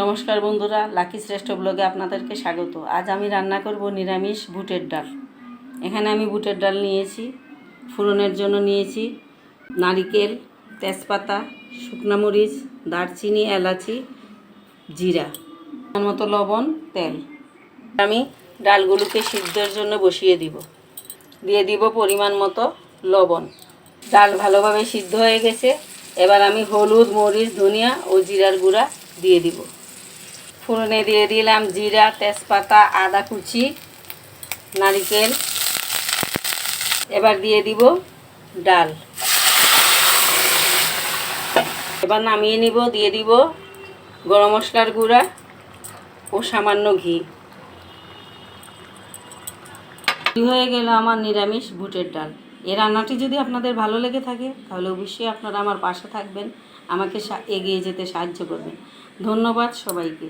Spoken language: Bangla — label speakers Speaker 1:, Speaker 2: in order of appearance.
Speaker 1: নমস্কার বন্ধুরা, লাকি শ্রেষ্ঠ ব্লগে আপনাদেরকে স্বাগত। আজ আমি রান্না করব নিরামিষ বুটের ডাল। এখানে আমি বুটের ডাল নিয়েছি, ফোড়নের জন্য নিয়েছি নারিকেল, তেজপাতা, শুকনা মরিচ, দারচিনি, এলাচি, জিরা মতো লবণ, তেল। আমি ডালগুলোকে সিদ্ধের জন্য বসিয়ে দিব। দিয়ে দিব পরিমাণ মতো লবণ। ডাল ভালোভাবে সিদ্ধ হয়ে গেছে। এবার আমি হলুদ, মরিচ, ধনিয়া ও জিরার গুঁড়া দিয়ে দিব। ফোড়নে দিয়ে দিলাম জিরা, তেজপাতা, আদা কুচি, নারিকেল। এবার দিয়ে দিব ডাল। এবার নামিয়ে নিব, দিয়ে দিব গরম মশলার গুঁড়া ও সামান্য ঘি। হয়ে গেল আমার নিরামিষ বুটের ডাল। এ রান্নাটি যদি আপনাদের ভালো লেগে থাকে, তাহলে অবশ্যই আপনারা আমার পাশে থাকবেন। আমাকে এগিয়ে যেতে সাহায্য করবেন। ধন্যবাদ সবাইকে।